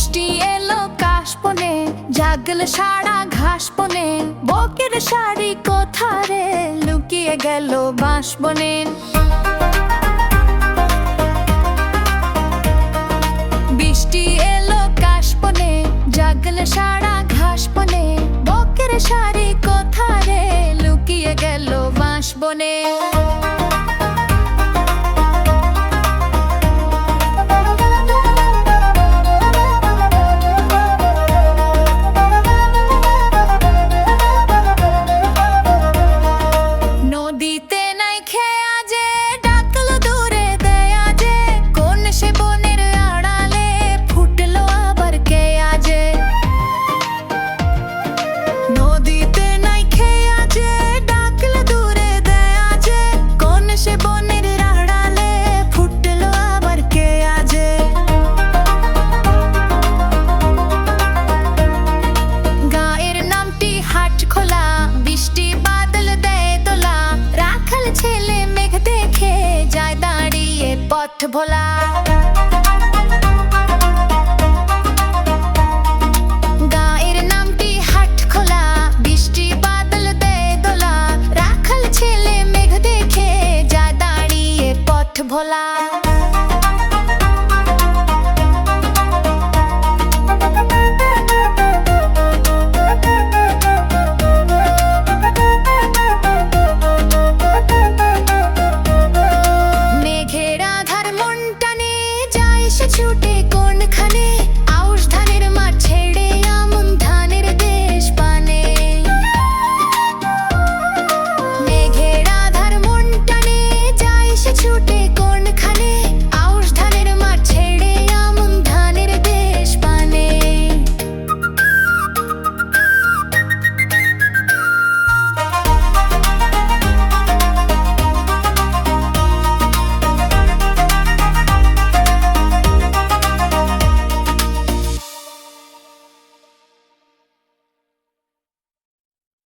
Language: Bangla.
বৃষ্টি এলো কাশপনে জাগল সারা ঘাসপনে বকের শাড়ি কোথারে? লুকিয়ে গেল বাঁশবনে। to pull out. पे कौन खा